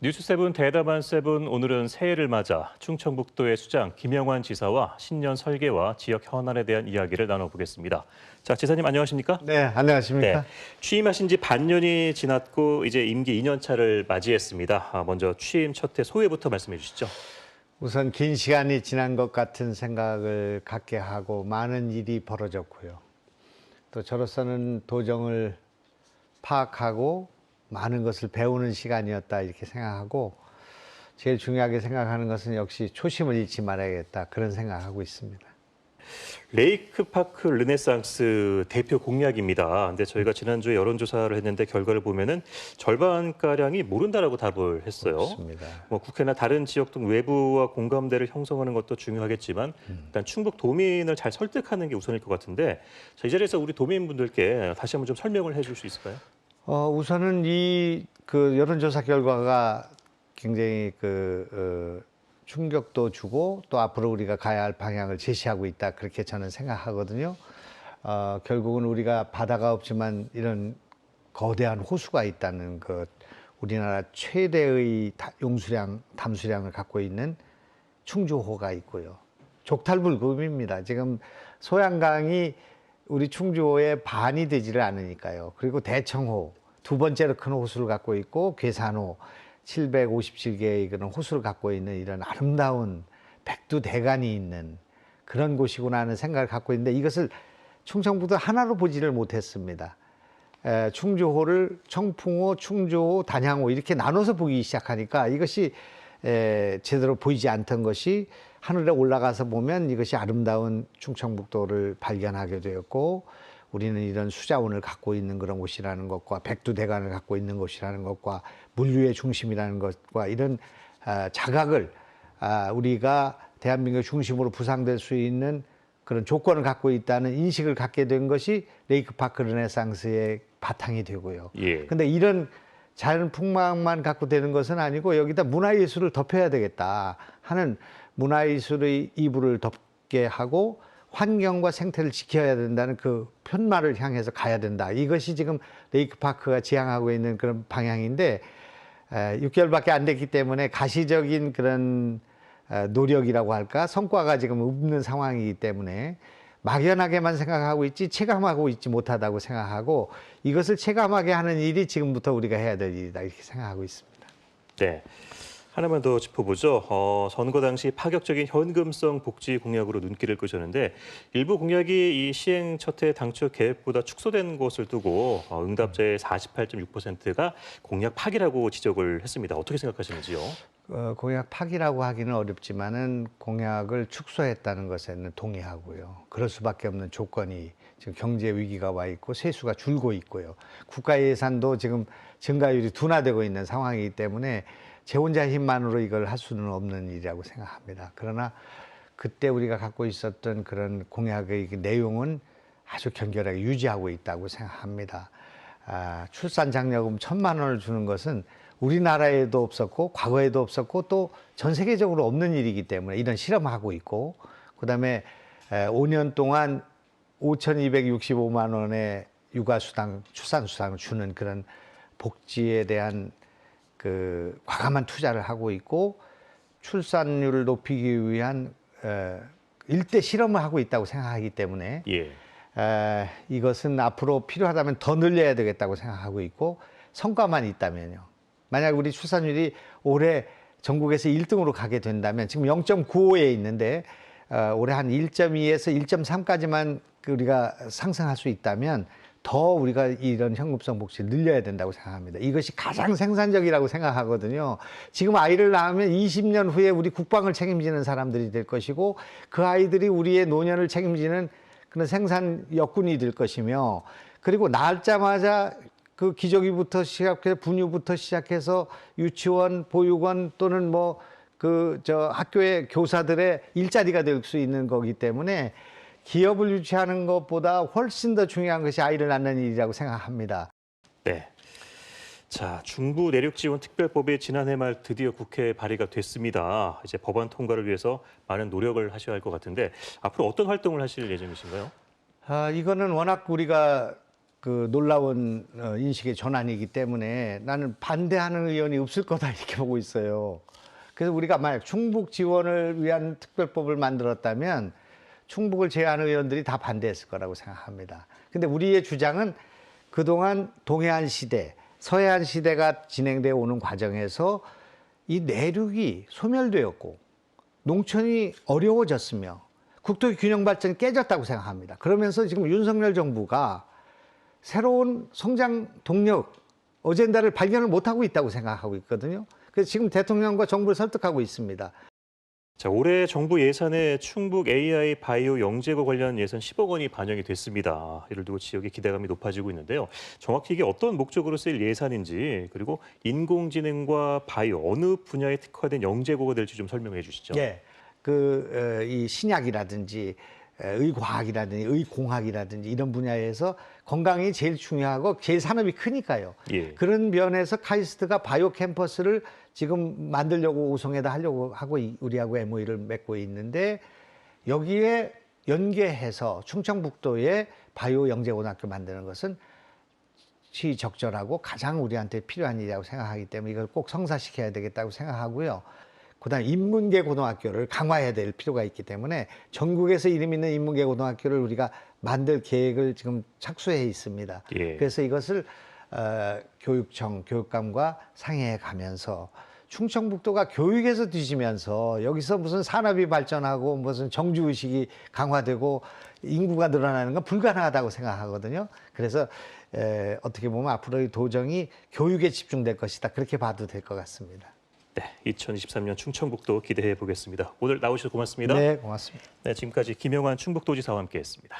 뉴스세븐 대담한 세븐 오늘은 새해를 맞아 충청북도의 수장 김영환 지사와 신년 설계와 지역 현안에 대한 이야기를 나눠보겠습니다. 자, 지사님 안녕하십니까? 네, 안녕하십니까? 취임하신 지 반년이 지났고 이제 임기 2년 차를 맞이했습니다. 아, 먼저 취임 첫 해 소회부터 말씀해 주시죠. 우선 긴 시간이 지난 것 같은 생각을 갖게 하고 많은 일이 벌어졌고요. 또 저로서는 도정을 파악하고 많은 것을 배우는 시간이었다 이렇게 생각하고 제일 중요하게 생각하는 것은 역시 초심을 잃지 말아야겠다 그런 생각하고 있습니다. 레이크파크 르네상스 대표 공약입니다. 근데 저희가 지난주에 여론조사를 했는데 결과를 보면은 절반가량이 모른다라고 답을 했어요. 그렇습니다. 뭐 국회나 다른 지역 등 외부와 공감대를 형성하는 것도 중요하겠지만 일단 충북 도민을 잘 설득하는 게 우선일 것 같은데 자, 이 자리에서 우리 도민분들께 다시 한번 좀 설명을 해줄 수 있을까요? 어, 우선은 이 그 여론조사 결과가 굉장히 그 어, 충격도 주고 또 앞으로 우리가 가야 할 방향을 제시하고 있다 그렇게 저는 생각하거든요. 어, 결국은 우리가 바다가 없지만 이런 거대한 호수가 있다는 것, 우리나라 최대의 다- 용수량, 담수량을 갖고 있는 충주호가 있고요. 족탈불급입니다. 지금 소양강이 우리 충주호의 반이 되지를 않으니까요. 그리고 대청호 두 번째로 큰 호수를 갖고 있고 괴산호 757개의 그런 호수를 갖고 있는 이런 아름다운 백두대간이 있는 그런 곳이구나 하는 생각을 갖고 있는데 이것을 충청북도 하나로 보지를 못했습니다. 에, 충주호를 청풍호, 충주호, 단양호 이렇게 나눠서 보기 시작하니까 이것이 에, 제대로 보이지 않던 것이 하늘에 올라가서 보면 이것이 아름다운 충청북도를 발견하게 되었고 우리는 이런 수자원을 갖고 있는 그런 곳이라는 것과 백두대간을 갖고 있는 곳이라는 것과 물류의 중심이라는 것과 이런 아, 자각을 아, 우리가 대한민국 중심으로 부상될 수 있는 그런 조건을 갖고 있다는 인식을 갖게 된 것이 레이크파크 르네상스의 바탕이 되고요. 예. 근데 이런 자연 풍광만 갖고 되는 것은 아니고 여기다 문화예술을 덮여야 되겠다 하는 문화예술의 이불을 덮게 하고 환경과 생태를 지켜야 된다는 그 편말을 향해서 가야 된다. 이것이 지금 레이크파크가 지향하고 있는 그런 방향인데 에, 6개월밖에 안 됐기 때문에 가시적인 그런 에, 노력이라고 할까 성과가 지금 없는 상황이기 때문에 막연하게만 생각하고 있지 체감하고 있지 못하다고 생각하고 이것을 체감하게 하는 일이 지금부터 우리가 해야 될 일이다 이렇게 생각하고 있습니다. 네. 하나만 더 짚어보죠. 어, 선거 당시 파격적인 현금성 복지 공약으로 눈길을 끄셨는데 일부 공약이 이 시행 첫해 당초 계획보다 축소된 것을 두고 어, 응답자의 48.6%가 공약 파기라고 지적을 했습니다. 어떻게 생각하시는지요? 어, 공약 파기라고 하기는 어렵지만은 공약을 축소했다는 것에는 동의하고요. 그럴 수밖에 없는 조건이 지금 경제 위기가 와 있고 세수가 줄고 있고요. 국가 예산도 지금 증가율이 둔화되고 있는 상황이기 때문에 제 혼자 힘만으로 이걸 할 수는 없는 일이라고 생각합니다. 그러나 그때 우리가 갖고 있었던 그런 공약의 그 내용은 아주 견결하게 유지하고 있다고 생각합니다. 아, 출산 장려금 천만 원을 주는 것은 우리나라에도 없었고 과거에도 없었고 또 전 세계적으로 없는 일이기 때문에 이런 실험하고 있고 그다음에 에, 5년 동안 5,265만 원의 육아 수당, 출산 수당을 주는 그런 복지에 대한 그 과감한 투자를 하고 있고 출산율을 높이기 위한 에, 일대 실험을 하고 있다고 생각하기 때문에 예. 에, 이것은 앞으로 필요하다면 더 늘려야 되겠다고 생각하고 있고 성과만 있다면요. 만약 우리 출산율이 올해 전국에서 1등으로 가게 된다면 지금 0.95에 있는데 어, 올해 한 1.2에서 1.3까지만 우리가 상승할 수 있다면 더 우리가 이런 현금성 복지를 늘려야 된다고 생각합니다. 이것이 가장 생산적이라고 생각하거든요. 지금 아이를 낳으면 20년 후에 우리 국방을 책임지는 사람들이 될 것이고 그 아이들이 우리의 노년을 책임지는 그런 생산 역군이 될 것이며 그리고 낳자마자 그 기저귀부터 시작해 분유부터 시작해서 유치원, 보육원 또는 뭐 그 저 학교의 교사들의 일자리가 될 수 있는 거기 때문에 기업을 유치하는 것보다 훨씬 더 중요한 것이 아이를 낳는 일이라고 생각합니다. 네. 자, 중부 내륙 지원 특별법이 지난해 말 드디어 국회에 발의가 됐습니다. 이제 법안 통과를 위해서 많은 노력을 하셔야 할 것 같은데 앞으로 어떤 활동을 하실 예정이신가요? 아, 이거는 워낙 우리가 그 놀라운 어, 인식의 전환이기 때문에 나는 반대하는 의원이 없을 거다 이렇게 보고 있어요. 그래서 우리가 만약 충북 지원을 위한 특별법을 만들었다면 충북을 제외하는 의원들이 다 반대했을 거라고 생각합니다. 근데 우리의 주장은 그동안 동해안 시대, 서해안 시대가 진행되어 오는 과정에서 이 내륙이 소멸되었고 농촌이 어려워졌으며 국토 균형 발전이 깨졌다고 생각합니다. 그러면서 지금 윤석열 정부가 새로운 성장 동력 어젠다를 발견을 못하고 있다고 생각하고 있거든요. 그래서 지금 대통령과 정부를 설득하고 있습니다. 자, 올해 정부 예산에 충북 AI 바이오 영재고 관련 예산 10억 원이 반영이 됐습니다. 이를 두고 지역의 기대감이 높아지고 있는데요. 정확히 이게 어떤 목적으로 쓰일 예산인지 그리고 인공지능과 바이오 어느 분야에 특화된 영재고가 될지 좀 설명해 주시죠. 예. 그, 어, 이 신약이라든지 에, 의과학이라든지 의공학이라든지 이런 분야에서 건강이 제일 중요하고 제일 산업이 크니까요. 예. 그런 면에서 카이스트가 바이오 캠퍼스를 지금 만들려고 우성에다 하려고 하고 이- 우리하고 MOU를 맺고 있는데 여기에 연계해서 충청북도에 바이오 영재고등학교 만드는 것은 시적절하고 가장 우리한테 필요한 일이라고 생각하기 때문에 이걸 꼭 성사시켜야 되겠다고 생각하고요. 그다음 인문계 고등학교를 강화해야 될 필요가 있기 때문에 전국에서 이름 있는 인문계 고등학교를 우리가 만들 계획을 지금 착수해 있습니다. 예. 그래서 이것을 어, 교육청 교육감과 상의해 가면서 충청북도가 교육에서 뒤지면서 여기서 무슨 산업이 발전하고 무슨 정주 의식이 강화되고 인구가 늘어나는 건 불가능하다고 생각하거든요. 그래서 에, 어떻게 보면 앞으로의 도정이 교육에 집중될 것이다. 그렇게 봐도 될 것 같습니다. 네, 2023년 충청북도 기대해 보겠습니다. 오늘 나오셔서 고맙습니다. 네, 고맙습니다. 네, 지금까지 김영환 충북도지사와 함께했습니다.